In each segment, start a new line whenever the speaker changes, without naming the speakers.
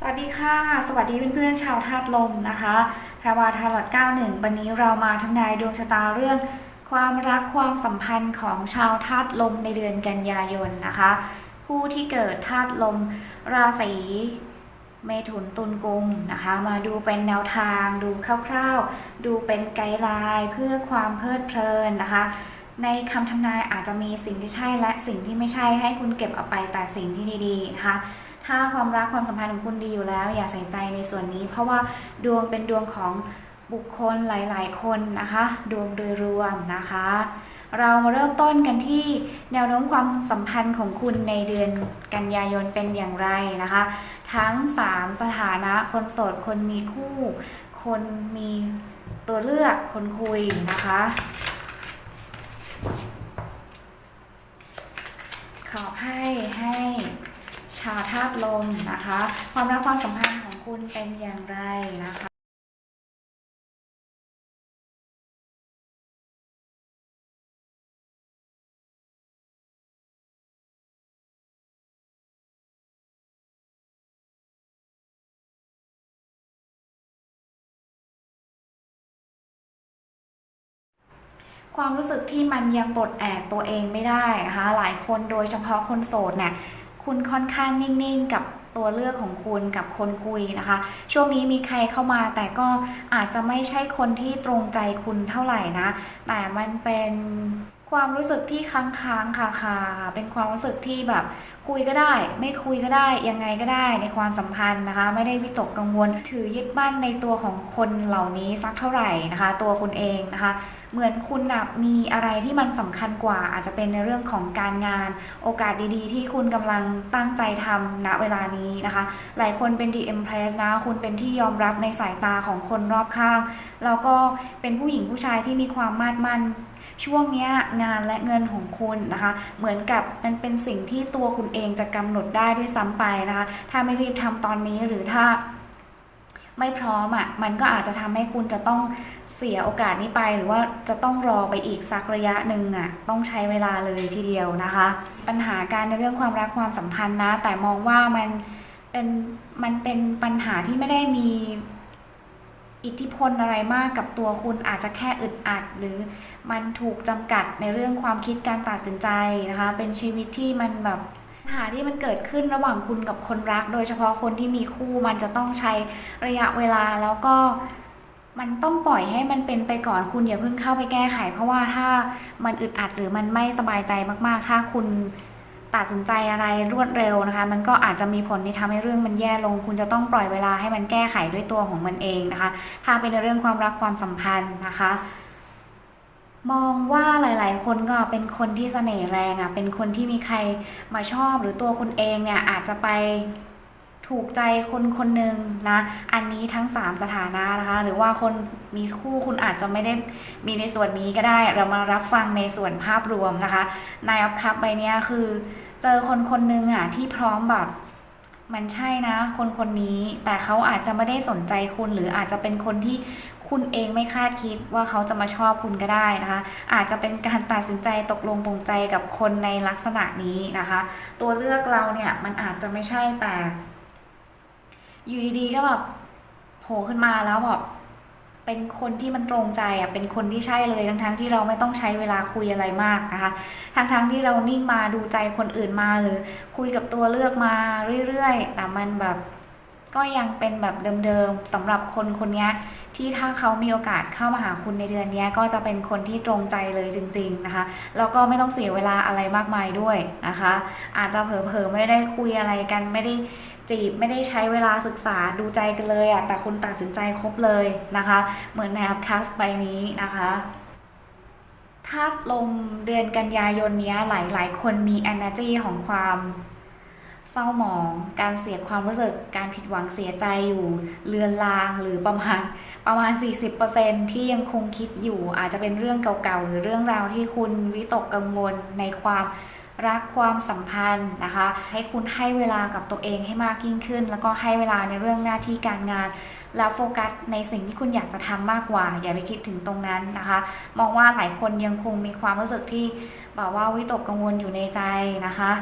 สวัสดีค่ะ สวัสดีเพื่อนๆชาวธาตุลมนะคะทาวาทาร์ลอต91 วันนี้เรามาทำนายดวงชะตาเรื่อง ความรักความสัมพันธ์ของชาวธาตุลมในเดือนกันยายนนะคะ ผู้ที่เกิดธาตุลม ราศีเมถุนตุลกุมนะคะ มาดูเป็นแนวทาง ดูคร่าวๆ ดูเป็นไกด์ไลน์เพื่อความเพลิดเพลินนะคะในคำทำนายอาจจะมีสิ่งที่ใช่และสิ่งที่ไม่ใช่ให้คุณเก็บเอาไปแต่สิ่งที่ดีๆนะคะ ถ้าความรักความสัมพันธ์ของคุณดีอยู่แล้ว อย่าใส่ใจในส่วนนี้ เพราะว่าดวงเป็นดวงของบุคคลหลาย ๆ คนนะคะ ดวงโดยรวมนะคะ เรามาเริ่มต้นกันที่แนวโน้มความสัมพันธ์ของคุณในเดือนกันยายนเป็นอย่างไรนะคะ ทั้ง 3 สถานะคนโสดคนมีคู่ คนมีตัวเลือกคนคุยนะคะขอให้ให้าวธาตุลมนะคะ ความรักความสัมพันธ์ของคุณเป็นอย่างไรนะคะความรู้สึกที่มันยังปลดแอกตัวเองไม่ได้นะคะ หลายคนโดยเฉพาะคนโสดเนี่ย คุณค่อนข้างนิ่งๆ กับตัวเลือกของคุณกับคนคุยนะคะ ช่วงนี้มีใครเข้ามาแต่ก็อาจจะไม่ใช่คนที่ตรงใจคุณเท่าไหร่นะ แต่มันเป็น ความรู้สึกที่ค้างๆคาๆเป็นความรู้สึกที่แบบคุยก็ได้ ไม่คุยก็ได้ยังไงก็ได้ในความสัมพันธ์นะคะ ไม่ได้วิตกกังวล ถือยึดมั่นในตัวของคนเหล่านี้สักเท่าไหร่นะคะ ตัวคุณเองนะคะ เหมือนคุณนะมีอะไรที่มันสำคัญกว่า อาจจะเป็นในเรื่องของการงาน โอกาสดีๆ ที่คุณกำลังตั้งใจทำณเวลานี้นะคะ หลายคนเป็น The Empress นะคุณเป็นที่ยอมรับในสายตาของคนรอบข้าง แล้วก็เป็นผู้หญิงผู้ชายที่มีความมาดมั่น ช่วงนี้งานและเงินของคุณนะคะ เหมือนกับมันเป็นสิ่งที่ตัวคุณเองจะกำหนดได้ด้วยซ้ำไปนะคะ ถ้าไม่รีบทำตอนนี้หรือถ้าไม่พร้อมอะ่ะ มันก็อาจจะทำให้คุณจะต้องเสียโอกาสนี้ไป หรือว่าจะต้องรอไปอีกสักระยะหนึ่งอะ่ะ ต้องใช้เวลาเลยทีเดียวนะคะ ปัญหาการในเรื่องความรักความสัมพันธ์นะ แต่มองว่ามันเป็นมันเป็นปัญหาที่ไม่ได้มีอิทธิพลอะไรมากกับตัวคุณอาจจะแค่อึดอัดหรือ มันถูกจำกัดในเรื่องความคิดการตัดสินใจนะคะ เป็นชีวิตที่มันแบบปัญหาที่มันเกิดขึ้นระหว่างคุณกับคนรัก โดยเฉพาะคนที่มีคู่มันจะต้องใช้ระยะเวลาแล้วก็มันต้องปล่อยให้มันเป็นไปก่อนคุณอย่าเพิ่งเข้าไปแก้ไข เพราะว่าถ้ามันอึดอัดหรือมันไม่สบายใจมากๆ ถ้าคุณตัดสินใจอะไรรวดเร็วนะคะ มันก็อาจจะมีผลที่ทำให้เรื่องมันแย่ลง คุณจะต้องปล่อยเวลาให้มันแก้ไขด้วยตัวของมันเองนะคะถ้าเป็นในเรื่องความรักความสัมพันธ์นะคะ มองว่าหลาย ๆ คนก็เป็นคนที่เสน่ห์แรงอะ เป็นคนที่มีใครมาชอบหรือตัวคุณเองเนี่ยอาจจะไปถูกใจคนคนหนึ่งนะ อันนี้ทั้ง 3 สถานะนะคะ หรือว่าคนมีคู่คุณอาจจะไม่ได้มีในส่วนนี้ก็ได้ เรามารับฟังในส่วนภาพรวมนะคะนายอัพคัพใบเนี้ยคือเจอคนคนหนึ่งอะที่พร้อมแบบมันใช่นะ คนคนนี้แต่เขาอาจจะไม่ได้สนใจคุณหรืออาจจะเป็นคนที่ คุณเองไม่คาดคิดว่าเขาจะมาชอบคุณก็ได้นะคะ อาจจะเป็นการตัดสินใจตกลงปลงใจกับคนในลักษณะนี้นะคะ ตัวเลือกเราเนี่ยมันอาจจะไม่ใช่แต่ อยู่ดีๆก็แบบโผล่ขึ้นมาแล้วแบบเป็นคนที่มันตรงใจอะ เป็นคนที่ใช่เลยทั้งๆที่เราไม่ต้องใช้เวลาคุยอะไรมากนะคะ ทั้งๆที่เรานิ่งมาดูใจคนอื่นมาหรือ คุยกับตัวเลือกมาเรื่อยๆ แต่มันแบบ ก็ยังเป็นแบบเดิมๆสำหรับคนคนนี้ที่ถ้าเขามีโอกาสเข้ามาหาคุณในเดือนนี้ก็จะเป็นคนที่ตรงใจเลยจริง ๆนะคะแล้วก็ไม่ต้องเสียเวลาอะไรมากมายด้วยนะคะ อาจจะเผลอๆไม่ได้คุยอะไรกันไม่ได้จีบไม่ได้ใช้เวลาศึกษาดูใจกันเลยอะแต่คุณตัดสินใจครบเลยนะคะ เหมือนในแอปคัสใบนี้นะคะธาตุลมเดือนกันยายนเนี้ยหลายๆคนมี energy ของความ ศร้าหมอง การเสียความรู้สึก การผิดหวังเสียใจอยู่ เลือนลางหรือประมาณประมาณ 40%ที่ยังคงคิดอยู่ อาจจะเป็นเรื่องเก่าๆ หรือเรื่องราวที่คุณวิตกกังวลในความรักความสัมพันธ์นะคะ ให้คุณให้เวลากับตัวเองให้มากยิ่งขึ้น แล้วก็ให้เวลาในเรื่องหน้าที่การงาน แล้วโฟกัสในสิ่งที่คุณอยากจะทำมากกว่า อย่าไปคิดถึงตรงนั้นนะคะ มองว่าหลายคนยังคงมีความรู้สึกที่แบบว่าวิตกกังวลอยู่ในใจนะคะ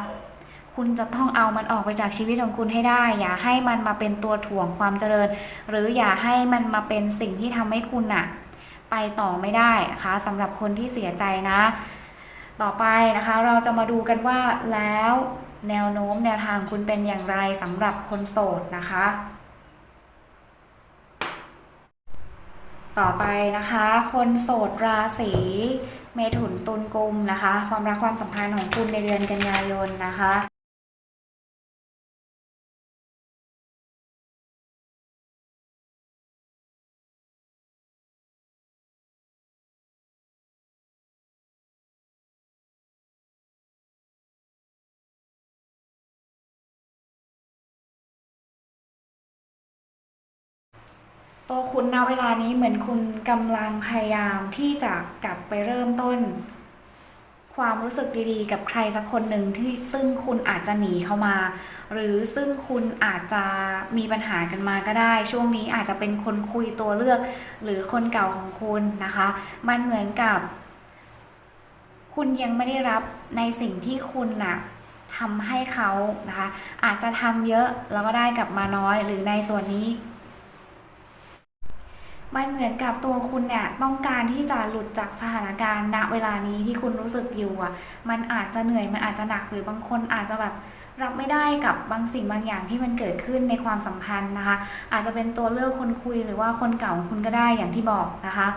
คุณจะต้องเอามันออกไปจากชีวิตของคุณให้ได้ อย่าให้มันมาเป็นตัวถ่วงความเจริญ หรืออย่าให้มันมาเป็นสิ่งที่ทำให้คุณอะไปต่อไม่ได้นะคะสำหรับคนที่เสียใจนะ ต่อไปนะคะเราจะมาดูกันว่าแล้วแนวโน้มแนวทางคุณเป็นอย่างไรสำหรับคนโสดนะคะ ต่อไปนะคะ คนโสดราศีเมถุนตุลกุมนะคะ ความรักความสัมพันธ์ของคุณในเดือนกันยายนนะคะ ตัวคุณณเวลานี้เหมือนคุณกำลังพยายามที่จะกลับไปเริ่มต้น ความรู้สึกดีๆ กับใครสักคนหนึ่งที่ซึ่งคุณอาจจะหนีเข้ามา หรือซึ่งคุณอาจจะมีปัญหากันมาก็ได้ ช่วงนี้อาจจะเป็นคนคุยตัวเลือก หรือคนเก่าของคุณนะคะ มันเหมือนกับ คุณยังไม่ได้รับในสิ่งที่คุณน่ะทำให้เขานะคะ อาจจะทำเยอะแล้วก็ได้กลับมาน้อย หรือในส่วนนี้ มันเหมือนกับตัวคุณเนี่ยต้องการที่จะหลุดจากสถานการณ์ณเวลานี้ที่คุณรู้สึกอยู่อะ มันอาจจะเหนื่อยมันอาจจะหนักหรือบางคนอาจจะแบบรับไม่ได้กับบางสิ่งบางอย่างที่มันเกิดขึ้นในความสัมพันธ์นะคะ อาจจะเป็นตัวเลือกคนคุยหรือว่าคนเก่าของคุณก็ได้อย่างที่บอกนะคะ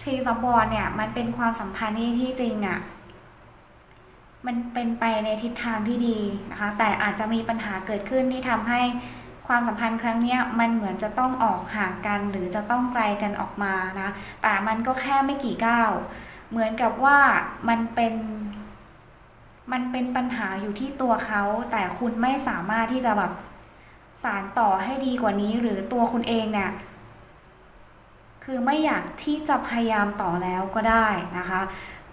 ทรีซับบอร์เนี่ยมันเป็นความสัมพันธ์ที่ที่จริงอะมันเป็นไปในทิศทางที่ดีนะคะ แต่อาจจะมีปัญหาเกิดขึ้นที่ทำให้ ความสัมพันธ์ครั้งนี้มันเหมือนจะต้องออกห่างกัน หรือจะต้องไกลกันออกมานะแต่มันก็แค่ไม่กี่ก้าวเหมือนกับว่ามันเป็นมันเป็นปัญหาอยู่ที่ตัวเขา แต่คุณไม่สามารถที่จะแบบสารต่อให้ดีกว่านี้ หรือตัวคุณเองเนี่ยคือไม่อยากที่จะพยายามต่อแล้วก็ได้นะคะ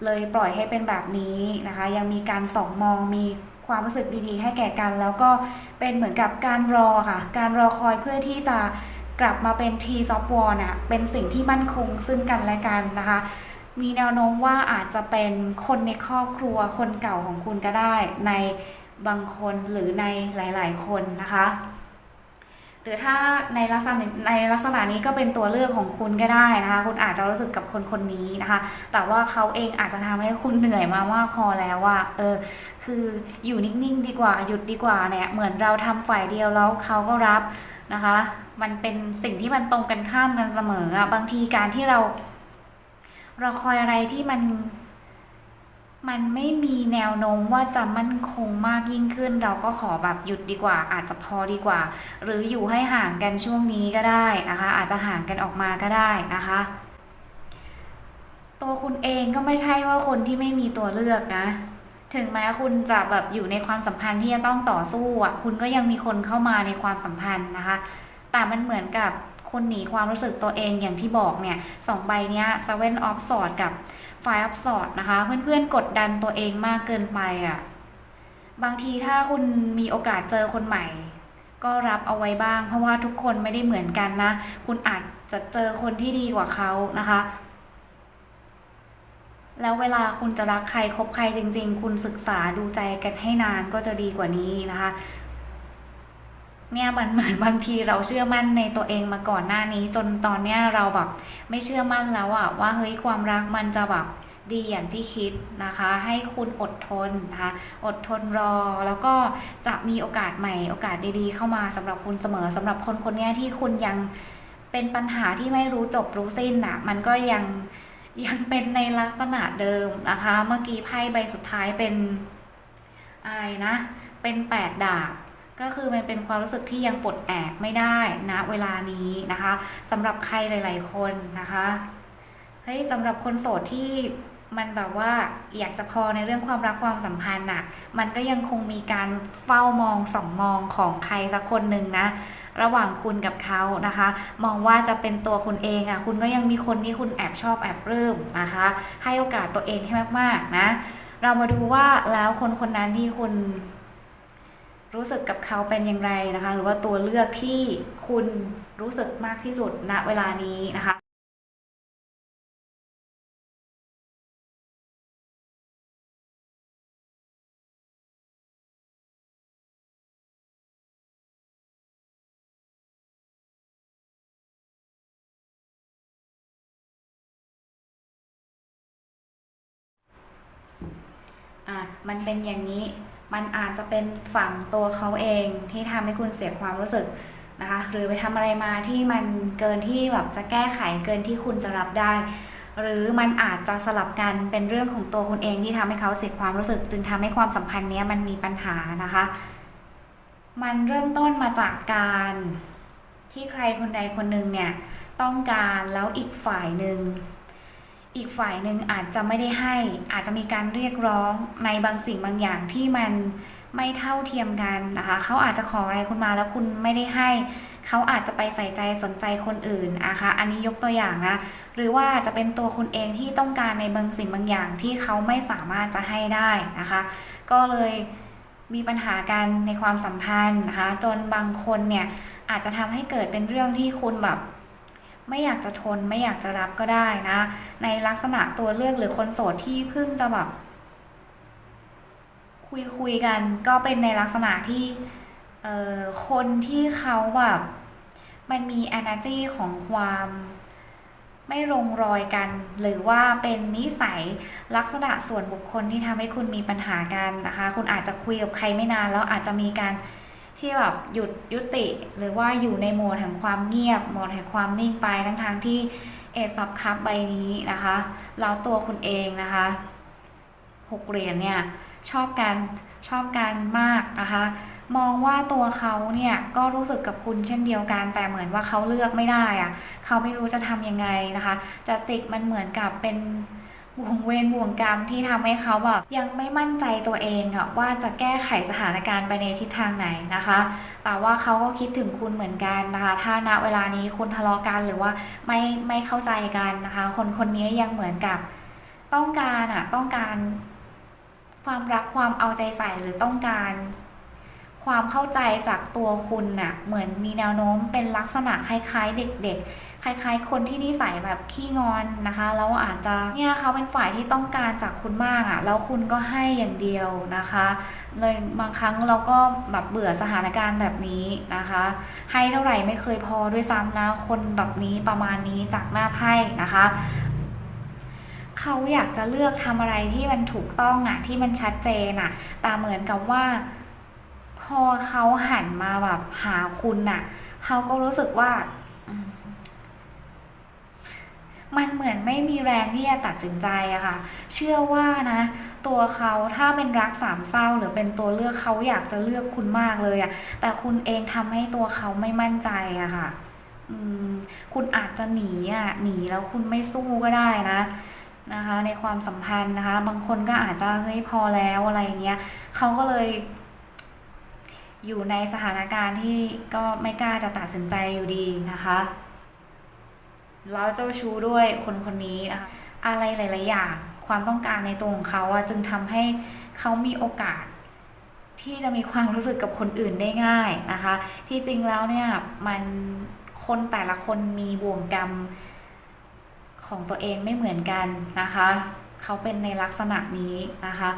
เลยปล่อยให้เป็นแบบนี้นะคะ ยังมีการส่องมองมี ความรู้สึกดีๆ ให้แก่กัน แล้วก็เป็นเหมือนกับการรอค่ะ การรอคอยเพื่อที่จะกลับมาเป็นทีซอฟวอร์น่ะเป็นสิ่งที่มั่นคงซึ่งกันและกันนะคะมีแนวโน้มว่าอาจจะเป็นคนในครอบครัวคนเก่าของคุณก็ได้ ในบางคนหรือในหลาย ๆ คนนะคะ หรือถ้าในลักษณะในลักษณะนี้ก็เป็นตัวเลือกของคุณก็ได้นะคะ คุณอาจจะรู้สึกกับคนคนนี้นะคะ แต่ว่าเขาเองอาจจะทำให้คุณเหนื่อยมามากพอแล้วว่าเออคืออยู่นิ่งๆดีกว่าหยุดดีกว่าเนี่ยเหมือนเราทำฝ่ายเดียวแล้วเขาก็รับนะคะ มันเป็นสิ่งที่มันตรงกันข้ามกันเสมออะบางทีการที่เราเราคอยอะไรที่มัน มันไม่มีแนวโน้มว่าจะมั่นคงมากยิ่งขึ้น เราก็ขอแบบหยุดดีกว่า อาจจะพอดีกว่า หรืออยู่ให้ห่างกันช่วงนี้ก็ได้นะคะ อาจจะห่างกันออกมาก็ได้นะคะ ตัวคุณเองก็ไม่ใช่ว่าคนที่ไม่มีตัวเลือกนะ ถึงแม้คุณจะแบบอยู่ในความสัมพันธ์ที่จะต้องต่อสู้อะคุณก็ยังมีคนเข้ามาในความสัมพันธ์นะคะ แต่มันเหมือนกับ คุณหนีความรู้สึกตัวเองอย่างที่บอกเนี่ยสองใบเนี้ย Seven of Swords กับ Five of Swords นะคะ เพื่อนๆกดดันตัวเองมากเกินไปอะบางทีถ้าคุณมีโอกาสเจอคนใหม่ ก็รับเอาไว้บ้าง เพราะว่าทุกคนไม่ได้เหมือนกันนะ คุณอาจจะเจอคนที่ดีกว่าเขานะคะแล้วเวลาคุณจะรักใครคบใครจริง ๆ คุณศึกษาดูใจกันให้นานก็จะดีกว่านี้นะคะ เนี่ยมันเหมือนบางทีเราเชื่อมั่นในตัวเองมาก่อนหน้านี้ จนตอนเนี้ยเราแบบไม่เชื่อมั่นแล้วอะว่าเฮ้ยความรักมันจะแบบดีอย่างที่คิดนะคะ ให้คุณอดทนนะคะอดทนรอ แล้วก็จะมีโอกาสใหม่โอกาสดีๆ เข้ามาสำหรับคุณเสมอสำหรับคนคนเนี้ยที่คุณยังเป็นปัญหาที่ไม่รู้จบรู้สิ้นอะมันก็ยังยังเป็นในลักษณะเดิมนะคะ เมื่อกี้ไพ่ใบสุดท้ายเป็นอะไรนะ เป็นแปดดาบ ก็คือมันเป็นความรู้สึกที่ยังปลดแอกไม่ได้นะเวลานี้นะคะสำหรับใครหลาย ๆ คนนะคะเฮ้ยสำหรับคนโสดที่มันแบบว่าอยากจะพอในเรื่องความรักความสัมพันธ์น่ะมันก็ยังคงมีการเฝ้ามองส่องมองของใครสักคนหนึ่งนะระหว่างคุณกับเขานะคะ มองว่าจะเป็นตัวคุณเองอะ คุณก็ยังมีคนที่คุณแอบชอบแอบปลื้มนะคะ ให้โอกาสตัวเองให้มากๆนะ เรามาดูว่าแล้วคนคนนั้นที่คุณ รู้สึกกับเขาเป็นอย่างไรนะคะ หรือว่าตัวเลือกที่คุณรู้สึกมากที่สุดณเวลานี้นะคะมันเป็นอย่างนี้ มันอาจจะเป็นฝั่งตัวเขาเองที่ทำให้คุณเสียความรู้สึกนะคะ หรือไปทำอะไรมาที่มันเกินที่แบบจะแก้ไขเกินที่คุณจะรับได้ หรือมันอาจจะสลับกันเป็นเรื่องของตัวคุณเองที่ทำให้เขาเสียความรู้สึก จึงทำให้ความสัมพันธ์เนี้ยมันมีปัญหานะคะ มันเริ่มต้นมาจากการที่ใครคนใดคนหนึ่งเนี่ยต้องการแล้วอีกฝ่ายหนึ่ง อีกฝ่ายหนึ่งอาจจะไม่ได้ให้ อาจจะมีการเรียกร้องในบางสิ่งบางอย่างที่มันไม่เท่าเทียมกันนะคะเขาอาจจะขออะไรคุณมาแล้วคุณไม่ได้ให้เขาอาจจะไปใส่ใจสนใจคนอื่นนะคะอันนี้ยกตัวอย่างนะหรือว่าจะเป็นตัวคุณเองที่ต้องการในบางสิ่งบางอย่างที่เขาไม่สามารถจะให้ได้นะคะ ก็เลยมีปัญหากันในความสัมพันธ์นะคะ จนบางคนเนี่ยอาจจะทำให้เกิดเป็นเรื่องที่คุณแบบ ไม่อยากจะทนไม่อยากจะรับก็ได้นะ ในลักษณะตัวเลือกหรือคนโสดที่เพิ่งจะแบบคุยคุยกันก็เป็นในลักษณะที่เอ่อคนที่เขาแบบมันมี energy ของความไม่ลงรอยกัน หรือว่าเป็นนิสัยลักษณะส่วนบุคคลที่ทำให้คุณมีปัญหากันนะคะ คุณอาจจะคุยกับใครไม่นานแล้วอาจจะมีการ ที่แบบหยุดยุติหรือว่าอยู่ในโหมดแห่งความเงียบโหมดแห่งความนิ่งไปทั้งทางที่เอซับคัพใบนี้นะคะแล้วตัวคุณเองนะคะหกเหรียญเนี่ยชอบกันชอบกันมากนะคะ มองว่าตัวเขาเนี่ยก็รู้สึกกับคุณเช่นเดียวกัน แต่เหมือนว่าเขาเลือกไม่ได้อะเขาไม่รู้จะทำยังไงนะคะ จะติกมันเหมือนกับเป็น วงเวรบ่วงกรรมที่ทำให้เขาแบบยังไม่มั่นใจตัวเองอะว่าจะแก้ไขสถานการณ์ไปในทิศทางไหนนะคะ แต่ว่าเขาก็คิดถึงคุณเหมือนกันนะคะ ถ้าณเวลานี้คุณทะเลาะกันหรือว่าไม่ไม่เข้าใจกันนะคะ คนคนนี้ยังเหมือนกับต้องการอะต้องการความรักความเอาใจใส่หรือต้องการความเข้าใจจากตัวคุณน่ะเหมือนมีแนวโน้มเป็นลักษณะคล้ายๆ เด็กๆ คล้าย ๆ คนที่นิสัยแบบขี้งอนนะคะแล้วอาจจะเนี่ยเขาเป็นฝ่ายที่ต้องการจากคุณมากอะ่ะแล้วคุณก็ให้อย่างเดียวนะคะ เลยบางครั้งเราก็แบบเบื่อสถานการณ์แบบนี้นะคะ ให้เท่าไหร่ไม่เคยพอด้วยซ้ำนะคนแบบนี้ประมาณนี้จากหน้าไพ่นะคะเขาอยากจะเลือกทำอะไรที่มันถูกต้องอะที่มันชัดเจนอะแต่เหมือนกับว่า พอเขาหันมาแบบหาคุณน่ะเขาก็รู้สึกว่า มันเหมือนไม่มีแรงที่จะตัดสินใจอะค่ะ เชื่อว่านะ ตัวเขาถ้าเป็นรักสามเศร้าหรือเป็นตัวเลือกเขาอยากจะเลือกคุณมากเลยอะแต่คุณเองทำให้ตัวเขาไม่มั่นใจอะค่ะอืมคุณอาจจะหนีอะหนีแล้วคุณไม่สู้ก็ได้นะนะคะ ในความสัมพันธ์นะคะ บางคนก็อาจจะเฮ้ยพอแล้วอะไรเงี้ยเขาก็เลย อยู่ในสถานการณ์ที่ก็ไม่กล้าจะตัดสินใจอยู่ดีนะคะ แล้วเจ้าชู้ด้วยคนคนนี้นะคะอะไรหลาย ๆ อย่างความต้องการในตัวของเขาอะจึงทำให้เขามีโอกาส ที่จะมีความรู้สึกกับคนอื่นได้ง่ายนะคะ ที่จริงแล้วเนี่ยมันคนแต่ละคนมีบ่วงกรรมของตัวเองไม่เหมือนกันนะคะ เขาเป็นในลักษณะนี้นะคะ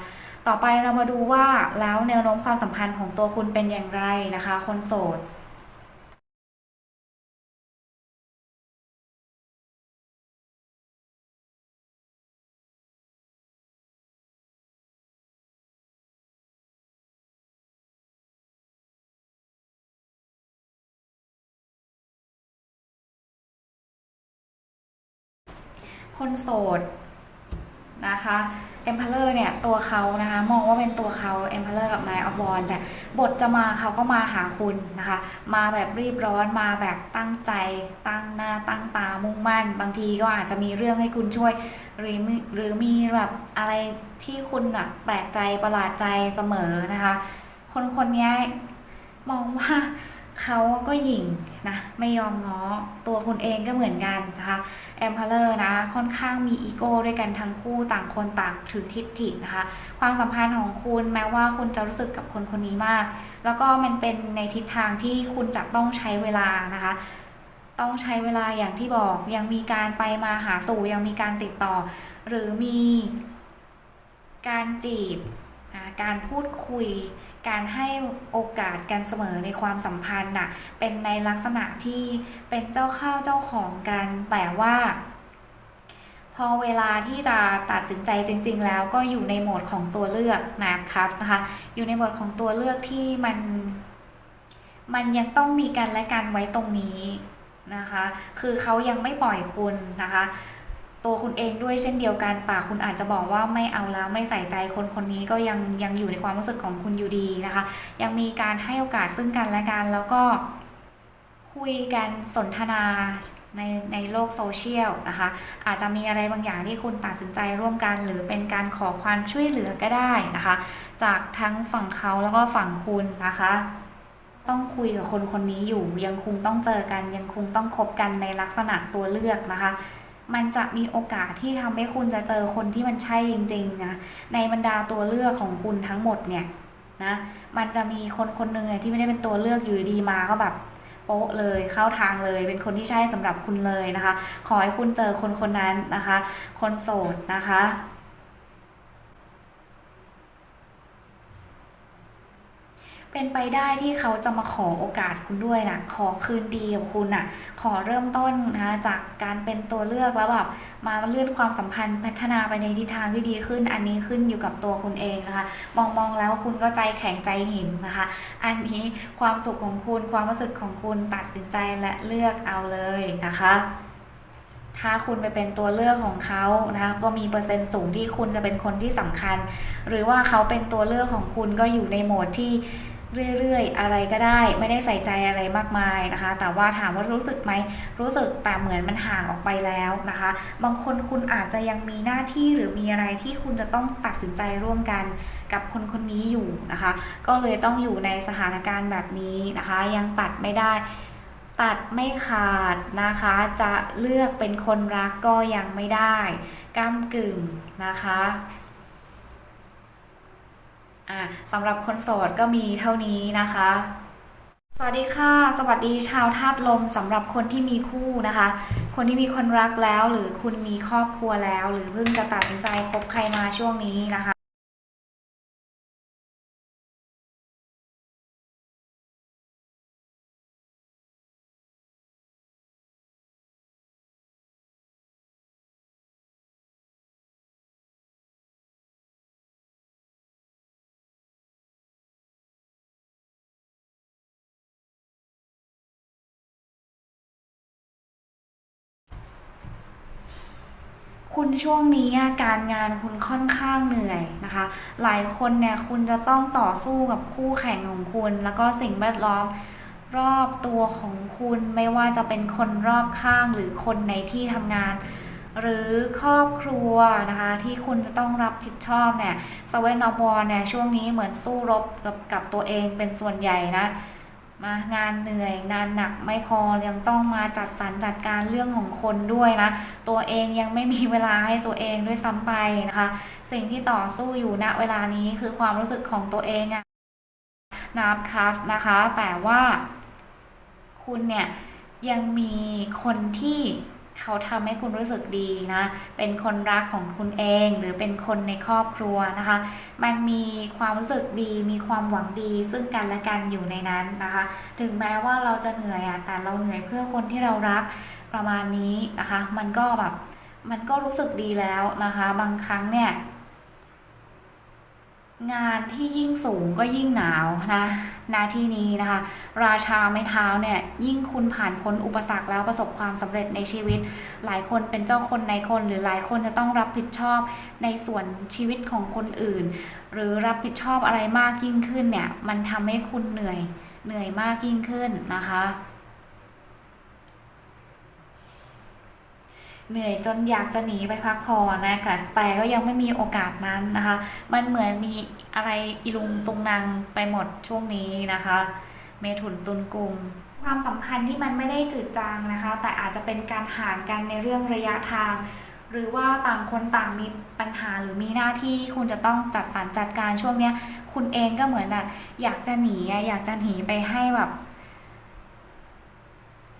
ต่อไปเรามาดูว่าแล้วแนวโน้มความสัมพันธ์ของตัวคุณเป็นอย่างไรนะคะ คนโสด คนโสดนะคะ Emperor เนี่ยตัวเขานะคะมองว่าเป็นตัวเขา Emperor กับ Knight of Wands แต่บทจะมาเขาก็มาหาคุณนะคะ มาแบบรีบร้อนมาแบบตั้งใจ ตั้งหน้าตั้งตามุ่งมั่น บางทีก็อาจจะมีเรื่องให้คุณช่วย หรือมีหรือมีแบบอะไรที่คุณแบบแปลกใจประหลาดใจเสมอนะคะ คนคนนี้มองว่าเขาก็หยิ่ง นะไม่ยอมง้อตัวคุณเองก็เหมือนกันนะคะแอมพาเลอร์นะค่อนข้างมีอีโก้ด้วยกันทั้งคู่ต่างคนต่างถือทิฏฐินะคะ ความสัมพันธ์ของคุณแม้ว่าคุณจะรู้สึกกับคนคนนี้มาก แล้วก็มันเป็นในทิศทางที่คุณจะต้องใช้เวลานะคะต้องใช้เวลาอย่างที่บอกยังมีการไปมาหาสู่ยังมีการติดต่อ หรือมีการจีบการพูดคุย การให้โอกาสกันเสมอในความสัมพันธ์น่ะเป็นในลักษณะที่เป็นเจ้าข้าวเจ้าของกัน แต่ว่าพพอเวลาที่จะตัดสินใจจริง ๆ แล้วก็อยู่ในโหมดของตัวเลือกนะครับนะคะอยู่ในโหมดของตัวเลือกที่มันมันยังต้องมีกันและกันไว้ตรงนี้นะคะ คือเขายังไม่ปล่อยคุณนะคะ ตัวคุณเองด้วยเช่นเดียวกันปากคุณอาจจะบอกว่าไม่เอาแล้วไม่ใส่ใจคนคนนี้ก็ยังยังอยู่ในความรู้สึกของคุณอยู่ดีนะคะ ยังมีการให้โอกาสซึ่งกันและกันแล้วก็คุยกันสนทนาในในโลกโซเชียลนะคะ อาจจะมีอะไรบางอย่างที่คุณตัดสินใจร่วมกัน หรือเป็นการขอความช่วยเหลือก็ได้นะคะ จากทั้งฝั่งเขาแล้วก็ฝั่งคุณนะคะ ต้องคุยกับคนคนนี้อยู่ยังคงต้องเจอกัน ยังคงต้องคบกันในลักษณะตัวเลือกนะคะ มันจะมีโอกาสที่ทำให้คุณจะเจอคนที่มันใช่จริงๆนะในบรรดาตัวเลือกของคุณทั้งหมดเนี่ยนะมันจะมีคนคนหนึ่งที่ไม่ได้เป็นตัวเลือกอยู่ดีมาก็แบบโป๊ะเลยเข้าทางเลย เป็นคนที่ใช่สำหรับคุณเลยนะคะ ขอให้คุณเจอคนคนนั้นนะคะ คนโสดนะคะ เป็นไปได้ที่เขาจะมาขอโอกาสคุณด้วยนะขอคืนดีกับคุณน่ะ ขอเริ่มต้นนะคะจากการเป็นตัวเลือกแล้วแบบมาเลื่อนความสัมพันธ์พัฒนาไปในทิศทางที่ดีขึ้น อันนี้ขึ้นอยู่กับตัวคุณเองนะคะ มองมองแล้วคุณก็ใจแข็งใจหินนะคะ อันนี้ความสุขของคุณความรู้สึกของคุณตัดสินใจและเลือกเอาเลยนะคะถ้าคุณไปเป็นตัวเลือกของเขานะคะก็มีเปอร์เซ็นต์สูงที่คุณจะเป็นคนที่สำคัญ หรือว่าเขาเป็นตัวเลือกของคุณก็อยู่ในโหมดที่ เรื่อยๆ อะไรก็ได้ ไม่ได้ใส่ใจอะไรมากมายนะคะ แต่ว่าถามว่ารู้สึกไหมรู้สึกแต่เหมือนมันห่างออกไปแล้วนะคะ บางคนคุณอาจจะยังมีหน้าที่หรือมีอะไรที่คุณจะต้องตัดสินใจร่วมกันกับคนคนนี้อยู่นะคะ ก็เลยต้องอยู่ในสถานการณ์แบบนี้นะคะ ยังตัดไม่ได้ตัดไม่ขาดนะคะ จะเลือกเป็นคนรักก็ยังไม่ได้ก้ากึ่งนะคะ อะสำหรับคนโสดก็มีเท่านี้นะคะ สวัสดีค่ะ สวัสดีชาวธาตุลมสำหรับคนที่มีคู่นะคะ คนที่มีคนรักแล้วหรือคุณมีครอบครัวแล้ว หรือเพิ่งจะตัดสินใจคบใครมาช่วงนี้นะคะ คุณช่วงนี้การงานคุณค่อนข้างเหนื่อยนะคะ หลายคนเนี่ยคุณจะต้องต่อสู้กับคู่แข่งของคุณ แล้วก็สิ่งแวดล้อมรอบตัวของคุณไม่ว่าจะเป็นคนรอบข้างหรือคนในที่ทำงาน หรือครอบครัวนะคะ ที่คุณจะต้องรับผิดชอบเนี่ยสเวนอวอร์เนี่ยช่วงนี้เหมือนสู้รบกับกับตัวเองเป็นส่วนใหญ่นะ มางานเหนื่อยงานหนักไม่พอยังต้องมาจัดสรรจัดการเรื่องของคนด้วยนะ ตัวเองยังไม่มีเวลาให้ตัวเองด้วยซ้ำไปนะคะ สิ่งที่ต่อสู้อยู่ณเวลานี้คือความรู้สึกของตัวเองอะนับคัสนะคะ แต่ว่าคุณเนี่ยยังมีคนที่ เขาทำให้คุณรู้สึกดีนะ เป็นคนรักของคุณเองหรือเป็นคนในครอบครัวนะคะ มันมีความรู้สึกดี มีความหวังดี ซึ่งกันและกันอยู่ในนั้นนะคะ ถึงแม้ว่าเราจะเหนื่อยอะแต่เราเหนื่อยเพื่อคนที่เรารักประมาณนี้นะคะ มันก็แบบ มันก็รู้สึกดีแล้วนะคะ บางครั้งเนี่ย งานที่ยิ่งสูงก็ยิ่งหนาวนะนาทีนี้นะคะ ราชาไม้เท้าเนี่ยยิ่งคุณผ่านพ้นอุปสรรคแล้วประสบความสำเร็จในชีวิต หลายคนเป็นเจ้าคนในคนหรือหลายคนจะต้องรับผิดชอบในส่วนชีวิตของคนอื่น หรือรับผิดชอบอะไรมากยิ่งขึ้นเนี่ยมันทำให้คุณเหนื่อยเหนื่อยมากยิ่งขึ้นนะคะ เหนื่อยจนอยากจะหนีไปพักผ่อนนะคะแต่ก็ยังไม่มีโอกาสนั้นนะคะ มันเหมือนมีอะไรอีลุงตุงนางไปหมดช่วงนี้นะคะ เมถุนตุนกุมความสัมพันธ์ที่มันไม่ได้จืดจางนะคะ แต่อาจจะเป็นการห่างกันในเรื่องระยะทาง หรือว่าต่างคนต่างมีปัญหาหรือมีหน้าที่ที่คุณจะต้องจัดสรรจัดการช่วงเนี้ย คุณเองก็เหมือนอะอยากจะหนีอะอยากจะหนีไปให้แบบ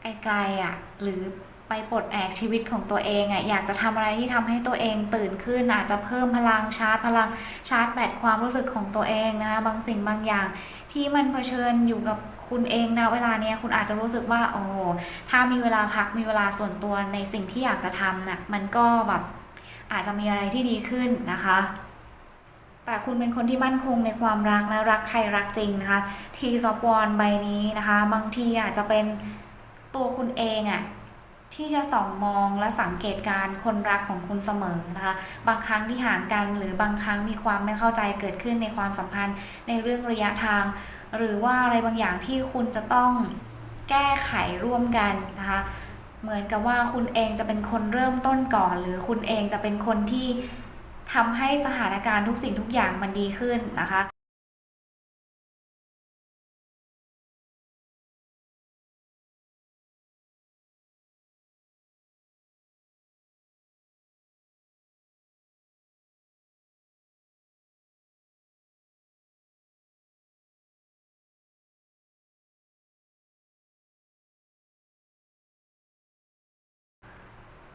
ไกลๆอะหรือ ไปปลดแอกชีวิตของตัวเองอะอยากจะทำอะไรที่ทำให้ตัวเองตื่นขึ้นอาจจะเพิ่มพลังชาร์จพลังชาร์จแบตความรู้สึกของตัวเองนะคะบางสิ่งบางอย่างที่มันเผชิญอยู่กับคุณเองนะเวลาเนี้ยคุณอาจจะรู้สึกว่าโอ้ถ้ามีเวลาพักมีเวลาส่วนตัวในสิ่งที่อยากจะทำน่ะมันก็แบบอาจจะมีอะไรที่ดีขึ้นนะคะ แต่คุณเป็นคนที่มั่นคงในความรักและรักใครรักจริงนะคะทีซอปวอนใบนี้นะคะ บางทีอาจจะเป็นตัวคุณเองอะ ที่จะส่องมองและสังเกตการคนรักของคุณเสมอนะคะ บางครั้งที่ห่างกัน หรือบางครั้งมีความไม่เข้าใจเกิดขึ้นในความสัมพันธ์ในเรื่องระยะทาง หรือว่าอะไรบางอย่างที่คุณจะต้องแก้ไขร่วมกันนะคะเหมือนกับว่าคุณเองจะเป็นคนเริ่มต้นก่อน หรือคุณเองจะเป็นคนที่ทำให้สถานการณ์ทุกสิ่งทุกอย่างมันดีขึ้นนะคะ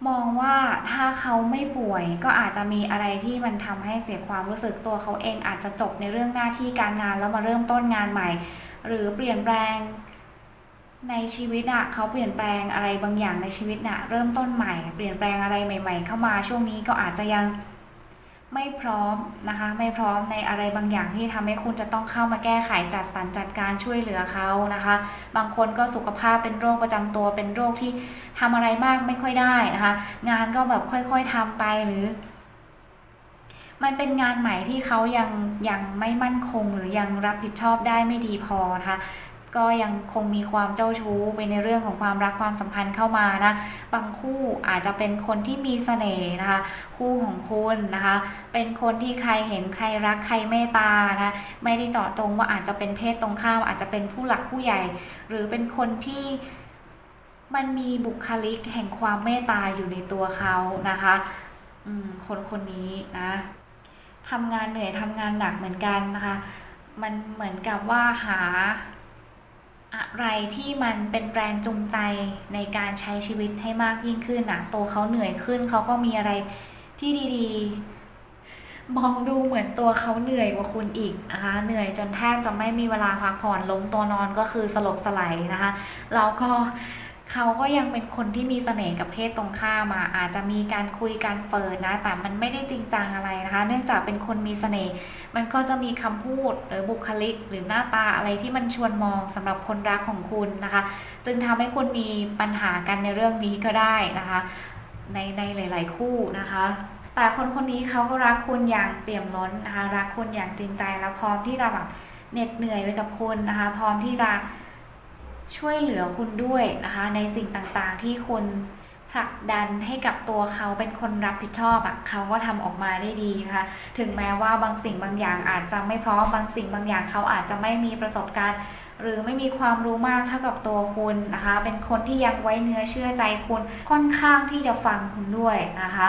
มองว่าถ้าเขาไม่ป่วยก็อาจจะมีอะไรที่มันทำให้เสียความรู้สึกตัวเขาเอง อาจจะจบในเรื่องหน้าที่การงานแล้วมาเริ่มต้นงานใหม่ หรือเปลี่ยนแปลงในชีวิตอะเขาเปลี่ยนแปลงอะไรบางอย่างในชีวิตน่ะ เริ่มต้นใหม่ เปลี่ยนแปลงอะไรใหม่ ๆ เข้ามาช่วงนี้ก็อาจจะยัง ไม่พร้อมนะคะ ไม่พร้อมในอะไรบางอย่างที่ทำให้คุณจะต้องเข้ามาแก้ไขจัดสรรจัดการช่วยเหลือเขานะคะ บางคนก็สุขภาพเป็นโรคประจำตัวเป็นโรคที่ทำอะไรมากไม่ค่อยได้นะคะ งานก็แบบค่อยๆทำไปหรือ มันเป็นงานใหม่ที่เขายังยังไม่มั่นคงหรือยังรับผิดชอบได้ไม่ดีพอนะคะ ก็ยังคงมีความเจ้าชู้ไปในเรื่องของความรักความสัมพันธ์เข้ามานะ บางคู่อาจจะเป็นคนที่มีเสน่ห์นะคะ คู่ของคุณนะคะ เป็นคนที่ใครเห็นใครรักใครเมตตานะไม่ได้เจาะจงว่าอาจจะเป็นเพศตรงข้าม อาจจะเป็นผู้หลักผู้ใหญ่ หรือเป็นคนที่มันมีบุคลิกแห่งความเมตตาอยู่ในตัวเขานะคะคนคนนี้นะทำงานเหนื่อยทำงานหนักเหมือนกันนะคะ มันเหมือนกับว่าหา อะไรที่มันเป็นแรงจูงใจในการใช้ชีวิตให้มากยิ่งขึ้นอะโตเขาเหนื่อยขึ้นเขาก็มีอะไรที่ดีๆ มองดูเหมือนตัวเขาเหนื่อยกว่าคุณอีกนะคะเหนื่อยจนแทบจะไม่มีเวลาพักผ่อนล้มตัวนอนก็คือสลบสลายนะคะแล้วก็เขาก็ยังเป็นคนที่มีเสน่ห์กับเพศตรงข้ามมาอาจจะมีการคุยการเฟิร์นนะแต่มันไม่ได้จริงจังอะไรนะคะ เนื่องจากเป็นคนมีเสน่ห์ มันก็จะมีคำพูดหรือบุคลิก หรือหน้าตาอะไรที่มันชวนมองสำหรับคนรักของคุณนะคะ จึงทำให้คุณมีปัญหากันในเรื่องนี้ก็ได้นะคะ ในในหลาย ๆ คู่นะคะแต่คนคนนี้เขาก็รักคุณอย่างเปี่ยมล้นนะคะรักคุณอย่างจริงใจแล้วพร้อมที่จะแบบเหน็ดเหนื่อยไปกับคุณนะคะ พร้อมที่จะช่วยเหลือคุณด้วยนะคะ ในสิ่งต่างๆที่คุณ ผลักดันให้กับตัวเขาเป็นคนรับผิดชอบอะเขาก็ทำออกมาได้ดีนะคะ ถึงแม้ว่าบางสิ่งบางอย่างอาจจะไม่พร้อมบางสิ่งบางอย่างเขาอาจจะไม่มีประสบการณ์ หรือไม่มีความรู้มากเท่ากับตัวคุณนะคะ เป็นคนที่ยังไว้เนื้อเชื่อใจคุณค่อนข้างที่จะฟังคุณด้วยนะคะ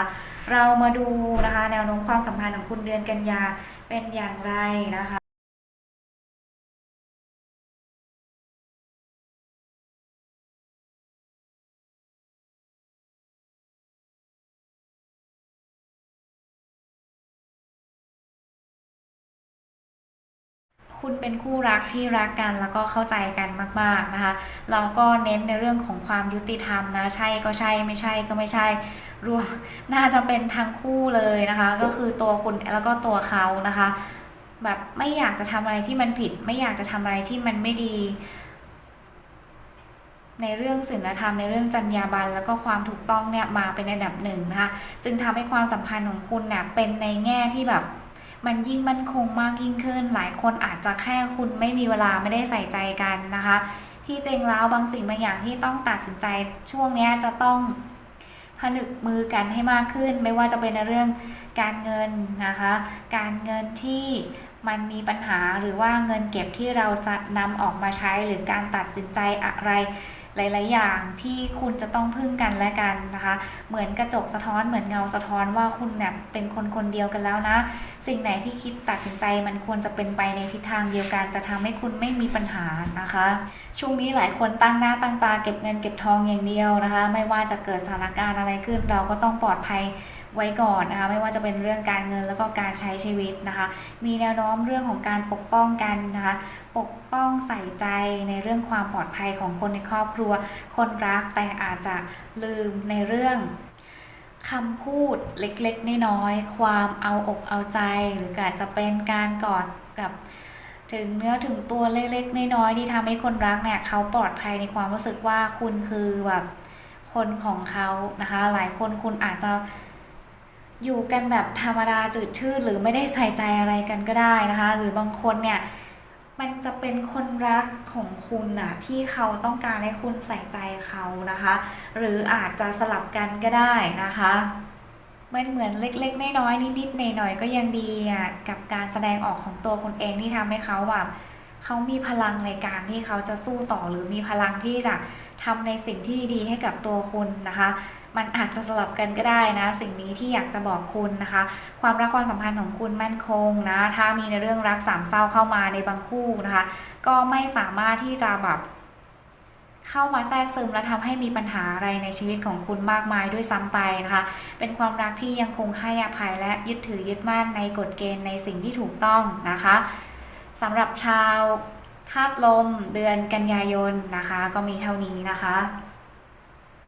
เรามาดูนะคะ แนวโน้มความสัมพันธ์ของคุณเดือนกันยาเป็นอย่างไรนะคะ คุณเป็นคู่รักที่รักกันแล้วก็เข้าใจกันมากๆนะคะเราก็เน้นในเรื่องของความยุติธรรมนะใช่ก็ใช่ไม่ใช่ก็ไม่ใช่รวมน่าจะเป็นทั้งคู่เลยนะคะ ก็คือตัวคุณแล้วก็ตัวเขานะคะ แบบไม่อยากจะทำอะไรที่มันผิด ไม่อยากจะทำอะไรที่มันไม่ดี ในเรื่องศีลธรรมในเรื่องจรรยาบรรณแล้วก็ความถูกต้องเนี่ยมาเป็นอันดับหนึ่งนะคะ จึงทำให้ความสัมพันธ์ของคุณเนี่ยเป็นในแง่ที่แบบ มันยิ่งมั่นคงมากยิ่งขึ้น หลายคนอาจจะแค่คุณไม่มีเวลาไม่ได้ใส่ใจกันนะคะ ที่จริงแล้วบางสิ่งบางอย่างที่ต้องตัดสินใจช่วงนี้จะต้องผนึกมือกันให้มากขึ้น ไม่ว่าจะเป็นในเรื่องการเงินนะคะ การเงินที่มันมีปัญหาหรือว่าเงินเก็บที่เราจะนำออกมาใช้หรือการตัดสินใจอะไร หลาย ๆ อย่างที่คุณจะต้องพึ่งกันและกันนะคะ เหมือนกระจกสะท้อนเหมือนเงาสะท้อนว่าคุณเนี่ยเป็นคนคนเดียวกันแล้วนะ สิ่งไหนที่คิดตัดสินใจมันควรจะเป็นไปในทิศทางเดียวกัน จะทำให้คุณไม่มีปัญหานะคะ ช่วงนี้หลายคนตั้งหน้าตั้งตาเก็บเงินเก็บทองอย่างเดียวนะคะ ไม่ว่าจะเกิดสถานการณ์อะไรขึ้นเราก็ต้องปลอดภัย ไว้ก่อนนะคะไม่ว่าจะเป็นเรื่องการเงินแล้วก็การใช้ชีวิตนะคะ มีแนวโน้มเรื่องของการปกป้องกันนะคะปกป้องใส่ใจในเรื่องความปลอดภัยของคนในครอบครัว คนรักแต่อาจจะลืมในเรื่องคำพูดเล็กๆน้อยๆความเอาอกเอาใจ หรืออาจจะเป็นการกอดกับถึงเนื้อถึงตัวเล็กๆน้อยๆที่ทำให้คนรักเนี่ยเขาปลอดภัยในความรู้สึกว่าคุณคือแบบคนของเขานะคะ หลายคนคุณอาจจะ อยู่กันแบบธรรมดาจืดชืดหรือไม่ได้ใส่ใจอะไรกันก็ได้นะคะ หรือบางคนเนี่ยมันจะเป็นคนรักของคุณนะที่เขาต้องการให้คุณใส่ใจเขานะคะ หรืออาจจะสลับกันก็ได้นะคะมันเหมือนเล็กๆน้อยๆนิดๆหน่อยๆก็ยังดีอะกับการแสดงออกของตัวคุณเองที่ทำให้เขาแบบเขามีพลังในการที่เขาจะสู้ต่อหรือมีพลังที่จะทำในสิ่งที่ดีๆให้กับตัวคุณนะคะ มันอาจจะสลับกันก็ได้นะ สิ่งนี้ที่อยากจะบอกคุณนะคะ ความรักความสัมพันธ์ของคุณมั่นคงนะ ถ้ามีในเรื่องรักสามเศร้าเข้ามาในบางคู่นะคะ ก็ไม่สามารถที่จะแบบเข้ามาแทรกซึมและทำให้มีปัญหาอะไรในชีวิตของคุณมากมายด้วยซ้ำไปนะคะ เป็นความรักที่ยังคงให้อภัยและยึดถือยึดมั่นในกฎเกณฑ์ในสิ่งที่ถูกต้องนะคะสำหรับชาวธาตุลมเดือนกันยายนนะคะ ก็มีเท่านี้นะคะ